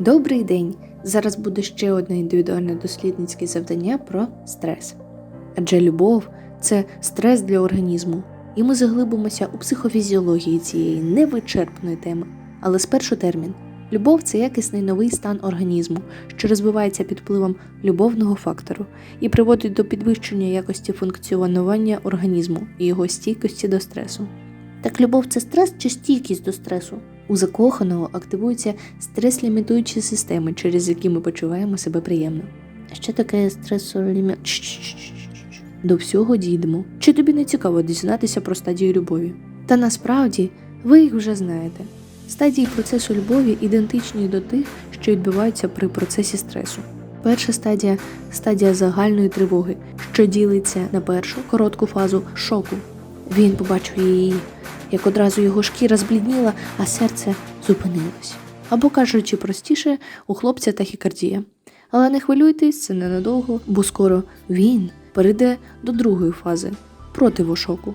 Добрий день! Зараз буде ще одне індивідуальне дослідницьке завдання про стрес. Адже любов це стрес для організму, і ми заглибимося у психофізіології цієї невичерпної теми. Але спершу термін. Любов це якісний новий стан організму, що розвивається під впливом любовного фактору і приводить до підвищення якості функціонування організму і його стійкості до стресу. Так любов це стрес чи стійкість до стресу? У закоханого активуються стрес-лімітуючі системи, через які ми почуваємо себе приємно. Що таке стресолімі... Чш-чш-чш-чш-чш. До всього дійдемо. Чи тобі не цікаво дізнатися про стадію любові? Та насправді ви їх вже знаєте. Стадії процесу любові ідентичні до тих, що відбуваються при процесі стресу. Перша стадія стадія загальної тривоги, що ділиться на першу коротку фазу шоку. Він побачив її, як одразу його шкіра зблідніла, а серце зупинилось. Або, кажучи простіше, у хлопця тахікардія. Але не хвилюйтесь, це ненадовго, бо скоро він перейде до другої фази противошоку.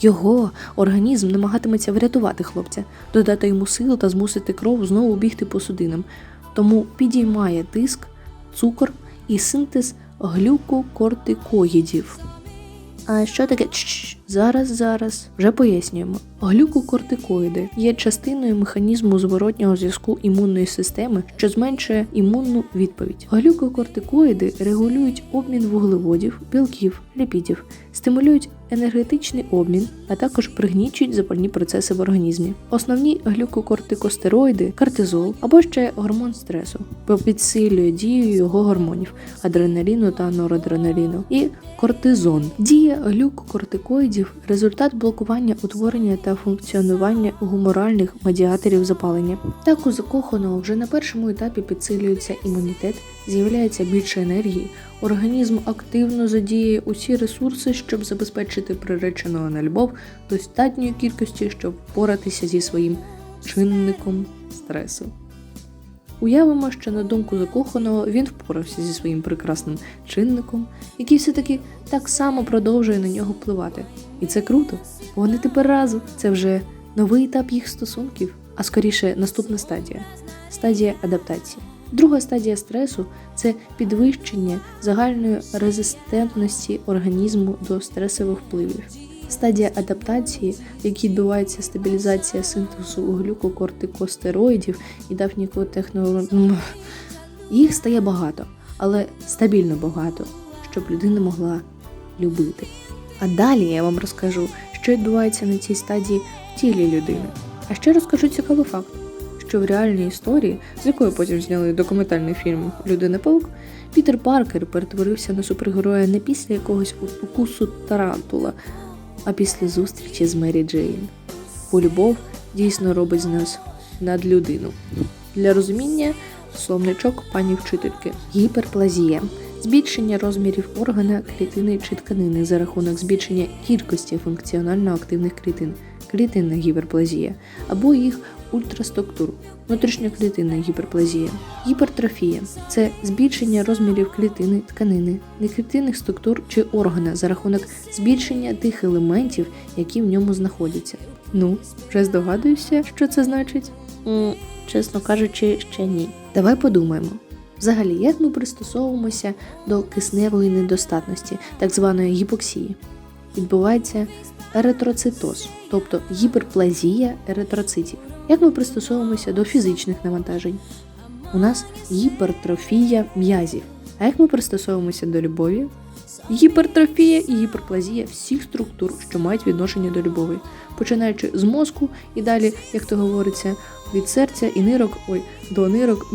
Його організм намагатиметься врятувати хлопця, додати йому сил та змусити кров знову бігти по судинам, тому підіймає тиск, цукор і синтез глюкокортикоїдів. А що таке? Чш, зараз, зараз вже пояснюємо. Глюкокортикоїди є частиною механізму зворотнього зв'язку імунної системи, що зменшує імунну відповідь. Глюкокортикоїди регулюють обмін вуглеводів, білків, ліпідів, стимулюють енергетичний обмін, а також пригнічують запальні процеси в організмі. Основні глюкокортикостероїди кортизол або ще гормон стресу, бо підсилює дію його гормонів адреналіну та норадреналіну, і кортизон. Дія глюкокортикоїдів результат блокування утворення та функціонування гуморальних медіаторів запалення. Так у закоханого вже на першому етапі підсилюється імунітет, з'являється більше енергії, організм активно задіє усі ресурси, щоб забезпечити приреченого на любов достатньої кількості, щоб впоратися зі своїм чинником стресу. Уявимо, що на думку закоханого він впорався зі своїм прекрасним чинником, який все-таки так само продовжує на нього впливати. І це круто. Вони тепер разом. Це вже новий етап їх стосунків, а скоріше наступна стадія стадія адаптації. Друга стадія стресу це підвищення загальної резистентності організму до стресових впливів. Стадія адаптації, в якій відбувається стабілізація синтезу глюкокортикостероїдів і дафнікотехнологій. Їх стає багато, але стабільно багато, щоб людина могла любити. А далі я вам розкажу, що відбувається на цій стадії в тілі людини. А ще розкажу цікавий факт, що в реальній історії, з якої потім зняли документальний фільм Людина Паук, Пітер Паркер перетворився на супергероя не після якогось укусу тарантула, а після зустрічі з Мері Джейн. Бо любов дійсно робить з нас надлюдину. Для розуміння словничок пані вчительки. Гіперплазія збільшення розмірів органа, клітини чи тканини за рахунок збільшення кількості функціонально активних клітин, клітинна гіперплазія або їх ультраструктур, внутрішньоклітинна гіперплазія. Гіпертрофія це збільшення розмірів клітини, тканини, неклітинних структур чи органа за рахунок збільшення тих елементів, які в ньому знаходяться. Ну, вже здогадуюся, що це значить? М, чесно кажучи, ще ні. Давай подумаємо. Взагалі, як ми пристосовуємося до кисневої недостатності, так званої гіпоксії? Відбувається еритроцитоз, тобто гіперплазія еритроцитів. Як ми пристосовуємося до фізичних навантажень? У нас гіпертрофія м'язів. А як ми пристосовуємося до любові? Гіпертрофія і гіперплазія всіх структур, що мають відношення до любові, починаючи з мозку і далі, як то говориться, від серця і нирок, ой, до нирок,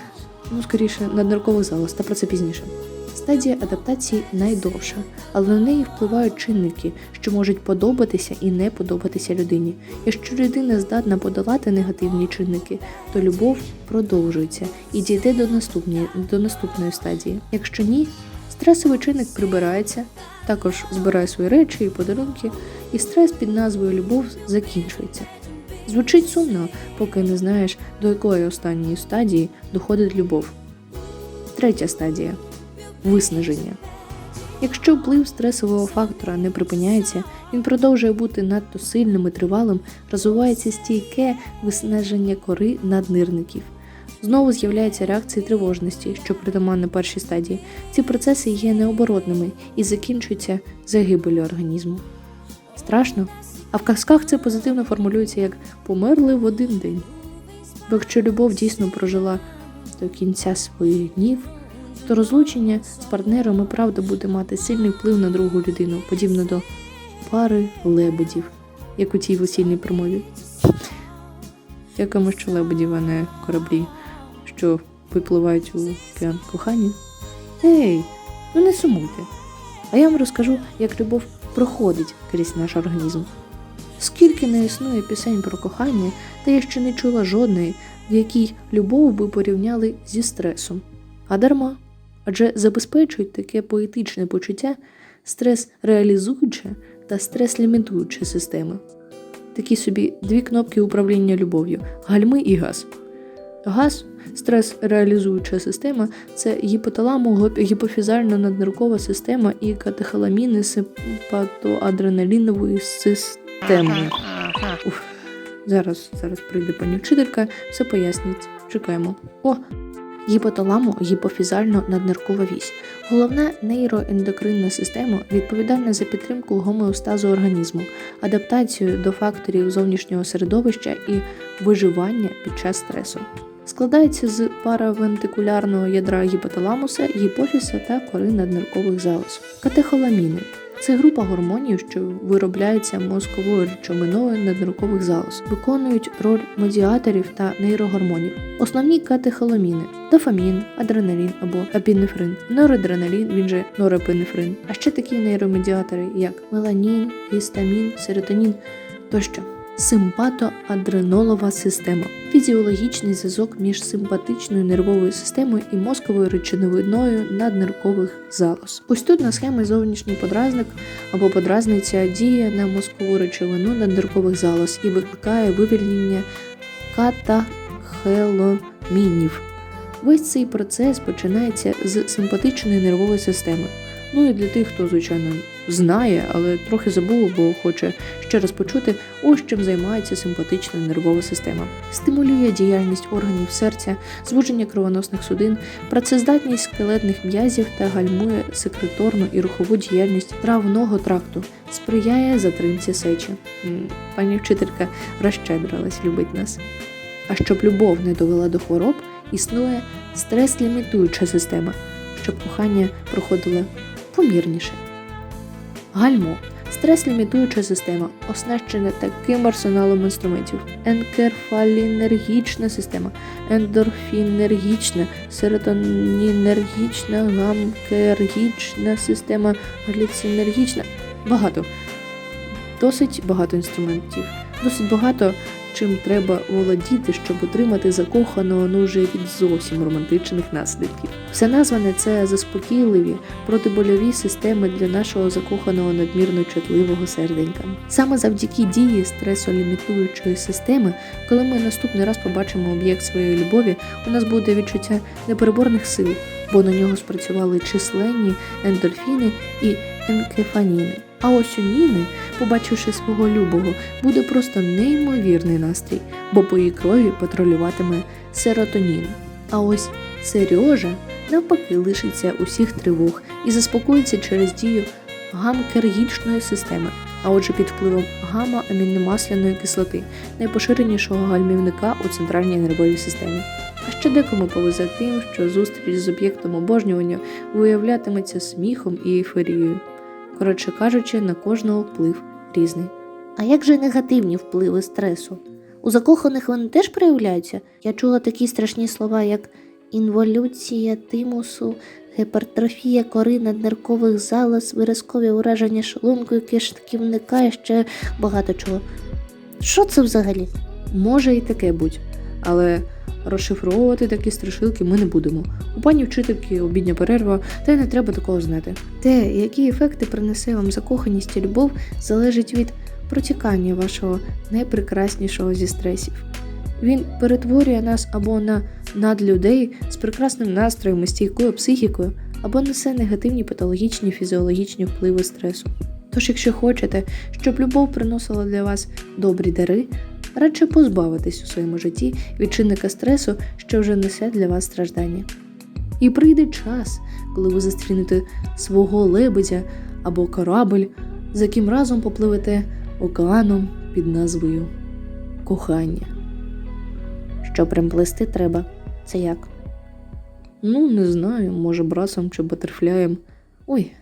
ну скоріше, надниркових залоз, та про це пізніше. Стадія адаптації найдовша, але на неї впливають чинники, що можуть подобатися і не подобатися людині. Якщо людина здатна подолати негативні чинники, то любов продовжується і дійде до наступної, до наступної стадії. Якщо ні, стресовий чинник прибирається, також збирає свої речі і подарунки, і стрес під назвою Любов закінчується. Звучить сумно, поки не знаєш, до якої останньої стадії доходить любов. Третя стадія виснаження. Якщо вплив стресового фактора не припиняється, він продовжує бути надто сильним і тривалим, розвивається стійке виснаження кори наднирників. Знову з'являються реакції тривожності, що притаманні першій стадії. Ці процеси є необоротними і закінчуються загибелью організму. Страшно? А в казках це позитивно формулюється як померли в один день. Бо якщо любов дійсно прожила до кінця своїх днів, то розлучення з партнером і правда буде мати сильний вплив на другу людину, подібно до пари лебедів, як у тій весільній промові. Якому що лебедів, а не кораблі, що випливають у океан кохання. Ей, ну не сумуйте. А я вам розкажу, як любов проходить крізь наш організм. Скільки не існує пісень про кохання, та я ще не чула жодної, в якій любов би порівняли зі стресом. А дарма. Адже забезпечують таке поетичне почуття стрес реалізуюча та стрес лімітуюча системи. Такі собі дві кнопки управління любов'ю гальми і газ. Газ, стрес реалізуюча система це гіпоталамо гіпофізально надниркова система і катехоламіни симпатоадреналінової системи. Уф. Зараз, зараз прийде пані вчителька, все пояснить. Чекаємо. О, гіпоталамо гіпофізально надниркова вісь. Головна нейроендокринна система відповідальна за підтримку гомеостазу організму, адаптацію до факторів зовнішнього середовища і виживання під час стресу. Складається з паравентикулярного ядра гіпоталамуса, гіпофіза та кори надниркових залоз. Катехоламіни це група гормонів, що виробляється мозковою речовиною надрукових залоз, виконують роль медіаторів та нейрогормонів. Основні катехоламіни дофамін, адреналін або апінефрин, норадреналін, він же норепінефрин, а ще такі нейромедіатори, як меланін, гістамін, серотонін тощо. Симпатоадренолова система фізіологічний зв'язок між симпатичною нервовою системою і мозковою речовиною надниркових залоз. Ось тут на схемі зовнішній подразник або подразниця діє на мозкову речовину надниркових залоз і викликає вивільнення катахеломінів. Весь цей процес починається з симпатичної нервової системи. Ну і для тих, хто, звичайно, знає, але трохи забув, бо хоче ще раз почути, ось чим займається симпатична нервова система. Стимулює діяльність органів серця, звуження кровоносних судин, працездатність скелетних м'язів та гальмує секреторну і рухову діяльність травного тракту, сприяє затримці сечі. Пані вчителька розщедрилась, любить нас. А щоб любов не довела до хвороб, існує стрес-лімітуюча система, щоб кохання проходило помірніше. Гальмо стрес-лімітуюча система, оснащена таким арсеналом інструментів: енкерфалінергічна система, ендорфінергічна, серотонінергічна, гамкергічна система, гліцинергічна. Багато. Досить багато інструментів. Досить багато чим треба володіти, щоб отримати закоханого ну вже від зовсім романтичних наслідків. Все назване це заспокійливі протибольові системи для нашого закоханого надмірно чутливого серденька. Саме завдяки дії стресолімітуючої системи, коли ми наступний раз побачимо об'єкт своєї любові, у нас буде відчуття непереборних сил, бо на нього спрацювали численні ендорфіни і енкефаніни. А ось у Ніни, побачивши свого любого, буде просто неймовірний настрій, бо по її крові патрулюватиме серотонін. А ось Сережа навпаки лишиться усіх тривог і заспокоїться через дію гамкергічної системи, а отже під впливом гамма-аміномасляної кислоти, найпоширенішого гальмівника у центральній нервовій системі. А ще декому повезе тим, що зустріч з об'єктом обожнювання виявлятиметься сміхом і ейфорією. Коротше кажучи, на кожного вплив різний. А як же негативні впливи стресу? У закоханих вони теж проявляються? Я чула такі страшні слова, як інволюція тимусу, гіпертрофія кори надниркових залоз, виразкові ураження шлунку і кишківника і ще багато чого. Що це взагалі? Може і таке будь, але розшифровувати такі страшилки ми не будемо. У пані вчительки обідня перерва, та й не треба такого знати. Те, які ефекти принесе вам закоханість і любов, залежить від протікання вашого найпрекраснішого зі стресів. Він перетворює нас або на надлюдей з прекрасним настроєм і стійкою психікою, або несе негативні патологічні фізіологічні впливи стресу. Тож, якщо хочете, щоб любов приносила для вас добрі дари, радше позбавитись у своєму житті від чинника стресу, що вже несе для вас страждання. І прийде час, коли ви зустрінете свого лебедя або корабль, за яким разом попливете океаном під назвою кохання. Що примплести треба. Це як? Ну, не знаю, може, брасом чи батерфляєм. Ой,